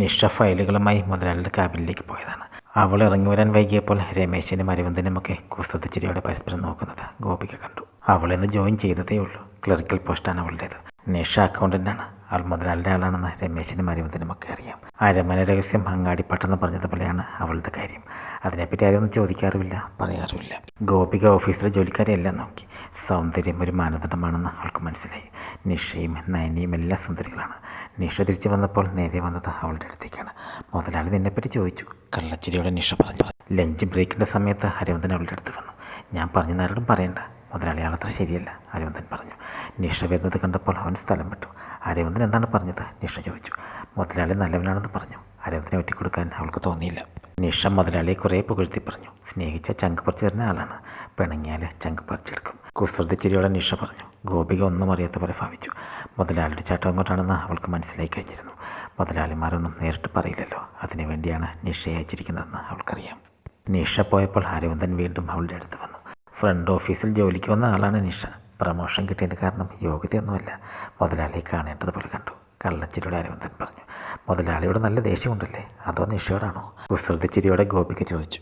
നിഷ ഫയലുകളുമായി മുതലാളിയുടെ ക്യാബിനിലേക്ക് പോയതാണ്. അവൾ ഇറങ്ങി വരാൻ വൈകിയപ്പോൾ രമേശിനും അരവിന്ദനുമൊക്കെ കുസ്തുതിച്ചിരിയോടെ പരസ്പരം നോക്കുന്നത് ഗോപിക കണ്ടു. അവളിന്ന് ജോയിൻ ചെയ്തതേ ഉള്ളൂ ക്ലറിക്കൽ പോസ്റ്റാണ് അവളുടേത്. നിഷ അക്കൗണ്ടന്റാണ് അവൾ മുതലാളിന്റെ ആളാണെന്ന് രമേശിനും അരവിന്ദനും ഒക്കെ അറിയാം. അരമന രഹസ്യം അങ്ങാടിപ്പട്ടെന്ന് പറഞ്ഞതുപോലെയാണ് അവളുടെ കാര്യം. അതിനെപ്പറ്റി ആരും ഒന്നും ചോദിക്കാറുമില്ല പറയാറുമില്ല. ഗോപിക ഓഫീസിലെ ജോലിക്കാരെയെല്ലാം നോക്കി. സൗന്ദര്യം ഒരു മാനദണ്ഡമാണെന്ന് അവൾക്ക് മനസ്സിലായി. നിഷയും നയനിയും എല്ലാം സുന്ദരികളാണ്. നിഷ തിരിച്ചു വന്നപ്പോൾ നേരെ വന്നത് അവളുടെ അടുത്തേക്കാണ്. മുതലാളി നിന്നെപ്പറ്റി ചോദിച്ചു. കള്ളച്ചിരിയോടെ നിഷ പറഞ്ഞു. ലഞ്ച് ബ്രേക്കിന്റെ സമയത്ത് അരവിന്ദൻ അവളുടെ അടുത്ത് വന്നു. ഞാൻ പറഞ്ഞ ആരോടും പറയണ്ട. മുതലാളി അത്ര ശരിയല്ല അരവിന്ദൻ പറഞ്ഞു. നിഷ വരുന്നത് കണ്ടപ്പോൾ അവൻ സ്ഥലം വിട്ടു. അരവിന്ദൻ എന്താണ് പറഞ്ഞത്? നിഷ ചോദിച്ചു. മുതലാളി നല്ലവനാണെന്ന് പറഞ്ഞു. അരവിന്ദനെ ഒറ്റിക്കൊടുക്കാൻ അവൾക്ക് തോന്നിയില്ല. നിഷ മുതലാളിയെ കുറേ പുകഴ്ത്തി പറഞ്ഞു. സ്നേഹിച്ച ചങ്ക് പറിച്ചു തരുന്ന ആളാണ്. പിണങ്ങിയാൽ ചങ്ക് പറിച്ചെടുക്കും. കുസൃതി ചിരിയോടെ നിഷ പറഞ്ഞു. ഗോപിക ഒന്നും അറിയാത്ത പോലെ ഭാവിച്ചു. മുതലാളിയുടെ ചാട്ടം കൊണ്ടാണെന്ന് അവൾക്ക് മനസ്സിലായി കഴിഞ്ഞിരുന്നു. മുതലാളിമാരൊന്നും നേരിട്ട് പറയില്ലല്ലോ. അതിനുവേണ്ടിയാണ് നിഷയെ അയച്ചിരിക്കുന്നതെന്ന് അവൾക്കറിയാം. നിഷ പോയപ്പോൾ അരവിന്ദൻ വീണ്ടും അവളുടെ അടുത്ത് വന്നു. ഫ്രണ്ട് ഓഫീസിൽ ജോലിക്ക് വന്ന ആളാണ് നിഷ. പ്രമോഷൻ കിട്ടിയതിന്റെ കാരണം യോഗ്യതയൊന്നുമല്ല. മുതലാളിയെ കാണേണ്ടതുപോലെ കണ്ടു. കള്ളച്ചിരിയുടെ അരവിന്ദൻ പറഞ്ഞു. മുതലാളിയോട് നല്ല ദേഷ്യമുണ്ടല്ലേ അതോ നിഷയോടാണോ? കുസൃതി ചിരിയോടെ ഗോപിക്ക് ചോദിച്ചു.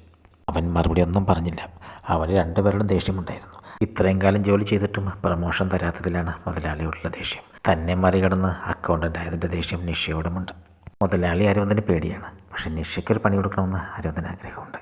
അവൻ മറുപടി ഒന്നും പറഞ്ഞില്ല. അവന് രണ്ടുപേരോടും ദേഷ്യമുണ്ടായിരുന്നു. ഇത്രയും കാലം ജോലി ചെയ്തിട്ടും പ്രമോഷൻ തരാത്തതിലാണ് മുതലാളിയോടുള്ള ദേഷ്യം. തന്നെ മറികടന്ന് അക്കൗണ്ടന്റ് ആയതിന്റെ ദേഷ്യം നിഷയോടുമുണ്ട്. മുതലാളി അരവിന്ദന് പേടിയാണ്. പക്ഷെ നിഷയ്ക്കൊരു പണി കൊടുക്കണമെന്ന് അരവിന്ദന് ആഗ്രഹമുണ്ട്.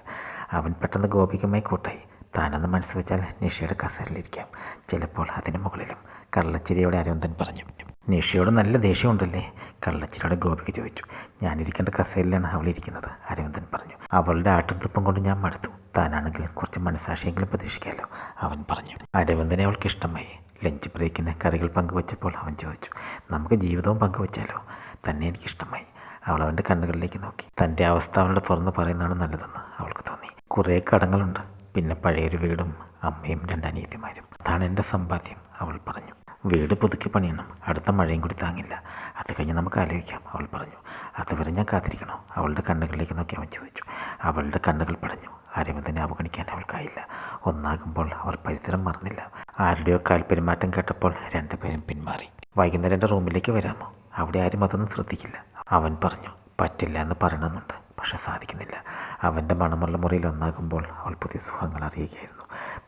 അവൻ പെട്ടെന്ന് ഗോപിക്കുമായി കൂട്ടായി. താനൊന്ന് മനസ്സ് വെച്ചാൽ നിഷയുടെ കസേരയിലിരിക്കാം. ചിലപ്പോൾ അതിന് മുകളിലും കള്ളച്ചിരിയോടെ അരവിന്ദൻ പറഞ്ഞു നിഷയോട് നല്ല ദേഷ്യമുണ്ടല്ലേ? കള്ളച്ചിരിയോടെ ഗോപിക്ക് ചോദിച്ചു ഞാനിരിക്കേണ്ട കസേരയിലാണ് അവൾ ഇരിക്കുന്നത് അരവിന്ദൻ പറഞ്ഞു. അവളുടെ ആട്ടുതുപ്പം കൊണ്ട് ഞാൻ മടുത്തു. താനാണെങ്കിൽ കുറച്ച് മനസ്സാക്ഷിയെങ്കിലും പ്രതീക്ഷിക്കാമല്ലോ അവൻ പറഞ്ഞു. അരവിന്ദനെ അവൾക്ക് ഇഷ്ടമായി. ലഞ്ച് ബ്രേക്കിന് കറികൾ പങ്കുവച്ചപ്പോൾ അവൻ ചോദിച്ചു നമുക്ക് ജീവിതവും പങ്കുവച്ചാലോ? തന്നെ എനിക്കിഷ്ടമായി അവൾ അവന്റെ കണ്ണുകളിലേക്ക് നോക്കി. തന്റെ അവസ്ഥ അവളുടെ തുറന്ന് പറയുന്നതാണ് നല്ലതെന്ന് അവൾക്ക് തോന്നി. കുറേ കടങ്ങളുണ്ട്. പിന്നെ പഴയൊരു വീടും അമ്മയും രണ്ട് അനിയത്തിമാരും അതാണ് എന്റെ സമ്പാദ്യം അവൾ പറഞ്ഞു. വീട് പുതുക്കി പണിയണം. അടുത്ത മഴയും കൂടി താങ്ങില്ല. അത് കഴിഞ്ഞ് നമുക്ക് ആലോചിക്കാം അവൾ പറഞ്ഞു. അതുവരെ ഞാൻ കാത്തിരിക്കണോ? അവളുടെ കണ്ണുകളിലേക്ക് നോക്കി അവൻ ചോദിച്ചു. അവളുടെ കണ്ണുകൾ പടഞ്ഞു. അരവിന്ദനെ അവഗണിക്കാൻ അവൾക്കായില്ല. ഒന്നാകുമ്പോൾ അവർ പരിസരം മറന്നില്ല. ആരുടെയോ കാൽപ്പെരുമാറ്റം കേട്ടപ്പോൾ രണ്ടുപേരും പിന്മാറി. വൈകുന്നേരം എന്റെ റൂമിലേക്ക് വരാമോ? അവിടെ ആരും അതൊന്നും ശ്രദ്ധിക്കില്ല. അവൻ പറഞ്ഞു പറ്റില്ല എന്ന് പറയണമെന്നുണ്ട്. പക്ഷെ സാധിക്കുന്നില്ല. അവന്റെ മണമുള്ള മുറിയിൽ ഒന്നാകുമ്പോൾ അവൾ പുതിയ സുഖങ്ങൾ അറിയുകയായിരുന്നു.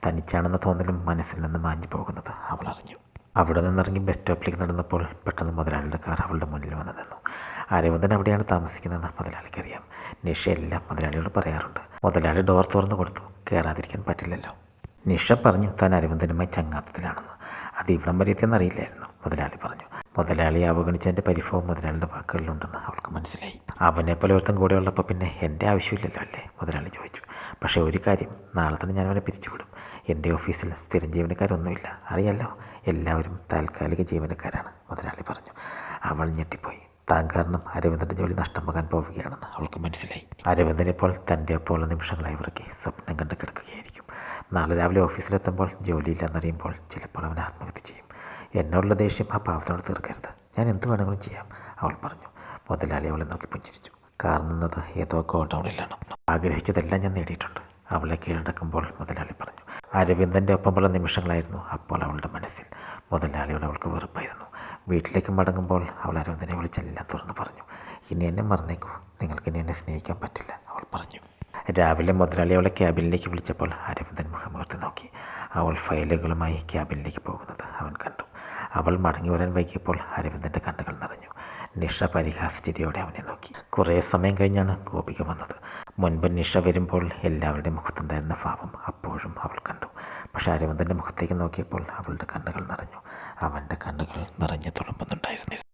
തനിച്ചാണെന്ന തോന്നലും മനസ്സിൽ നിന്ന് മാഞ്ഞു പോകുന്നത് അവൾ അറിഞ്ഞു. അവിടെ നിന്നിറങ്ങി ബസ് സ്റ്റോപ്പിലേക്ക് നടന്നപ്പോൾ പെട്ടെന്ന് മുതലാളിയുടെ കാർ അവളുടെ മുന്നിൽ വന്ന് നിന്നു. അരവിന്ദൻ അവിടെയാണ് താമസിക്കുന്നതെന്ന് മുതലാളിക്കറിയാം നിഷ എല്ലാം മുതലാളിയോട് പറയാറുണ്ട്. മുതലാളി ഡോർ തുറന്നു കൊടുത്തു. കയറാതിരിക്കാൻ പറ്റില്ലല്ലോ. നിഷ പറഞ്ഞു താൻ അരവിന്ദനുമായി ചങ്ങാത്തത്തിലാണെന്ന്. അത് ഇവിടം വരെ എത്തിയെന്നറിയില്ലായിരുന്നു മുതലാളി പറഞ്ഞു. മുതലാളിയെ അവഗണിച്ചതിന്റെ പരിഭവം മുതലാളിയുടെ വാക്കുകളിലുണ്ടെന്ന് അവൾക്ക് മനസ്സിലായി. അവനെ പോലെ ഒരുത്തം കൂടെ ഉള്ളപ്പോൾ പിന്നെ എന്റെ ആവശ്യമില്ലല്ലോ അല്ലേ? മുതലാളി ചോദിച്ചു. പക്ഷേ ഒരു കാര്യം നാളെ തന്നെ ഞാൻ അവനെ പിരിച്ചുവിടും. എന്റെ ഓഫീസിൽ സ്ഥിരം ജീവനക്കാരൊന്നുമില്ല. അറിയാലോ എല്ലാവരും താൽക്കാലിക ജീവനക്കാരാണ് മുതലാളി പറഞ്ഞു. അവൾ ഞെട്ടിപ്പോയി. താൻ കാരണം അരവിന്ദന്റെ ജോലി നഷ്ടമാകാൻ പോവുകയാണെന്ന് അവൾക്ക് മനസ്സിലായി. അരവിന്ദൻ ഇപ്പോൾ തന്റെ ഒപ്പമുള്ള നിമിഷങ്ങളായി ഇവർക്ക് സ്വപ്നം കണ്ട് കിടക്കുകയായിരിക്കും. നാളെ രാവിലെ ഓഫീസിലെത്തുമ്പോൾ ജോലിയില്ലെന്നറിയുമ്പോൾ ചിലപ്പോൾ അവൻ ആത്മഹത്യ ചെയ്യും. എന്നോടുള്ള ദേഷ്യം ആ പാവത്തിനോട് തീർക്കരുത്. ഞാൻ എന്ത് വേണമെങ്കിലും ചെയ്യാം അവൾ പറഞ്ഞു. മുതലാളി അവളെ നോക്കി പുഞ്ചിരിച്ചു. കാർന്നത് ഏതോ ഗോഡൗണിലാണ്. ആഗ്രഹിച്ചതെല്ലാം ഞാൻ നേടിയിട്ടുണ്ട്. അവളെ കീഴടക്കുമ്പോൾ മുതലാളി പറഞ്ഞു അരവിന്ദന്റെ ഒപ്പമുള്ള നിമിഷങ്ങളായിരുന്നു അപ്പോൾ അവളുടെ മനസ്സിൽ. മുതലാളിയോട് അവൾക്ക് വെറുപ്പായിരുന്നു. വീട്ടിലേക്ക് മടങ്ങുമ്പോൾ അവൾ അരവിന്ദനെ വിളിച്ചെല്ലാം തുറന്നു പറഞ്ഞു. ഇനി എന്നെ മറന്നേക്കൂ. നിങ്ങൾക്ക് ഇനി എന്നെ സ്നേഹിക്കാൻ പറ്റില്ല അവൾ പറഞ്ഞു. രാവിലെ മുതലാളി അവളെ ക്യാബിനിലേക്ക് വിളിച്ചപ്പോൾ അരവിന്ദൻ മുഖമുയർത്തി നോക്കി. അവൾ ഫയലുകളുമായി ക്യാബിനിലേക്ക് പോകുന്നത് അവൻ കണ്ടു. അവൾ മടങ്ങി വരാൻ വൈകിയപ്പോൾ അരവിന്ദന്റെ കണ്ണുകൾ നിറഞ്ഞു. നിഷ പരിഹാസചിരിയോടെ അവനെ നോക്കി. കുറേ സമയം കഴിഞ്ഞാണ് ഗോപിക വന്നത്. മുൻപ് നിഷ വരുമ്പോൾ എല്ലാവരുടെയും മുഖത്തുണ്ടായിരുന്ന ഭാവം അപ്പോഴും അവൾ കണ്ടു. പക്ഷെ അരവിന്ദന്റെ മുഖത്തേക്ക് നോക്കിയപ്പോൾ അവളുടെ കണ്ണുകൾ നിറഞ്ഞു. അവന്റെ കണ്ണുകൾ നിറഞ്ഞു തുളുമ്പുന്നുണ്ടായിരുന്നില്ല.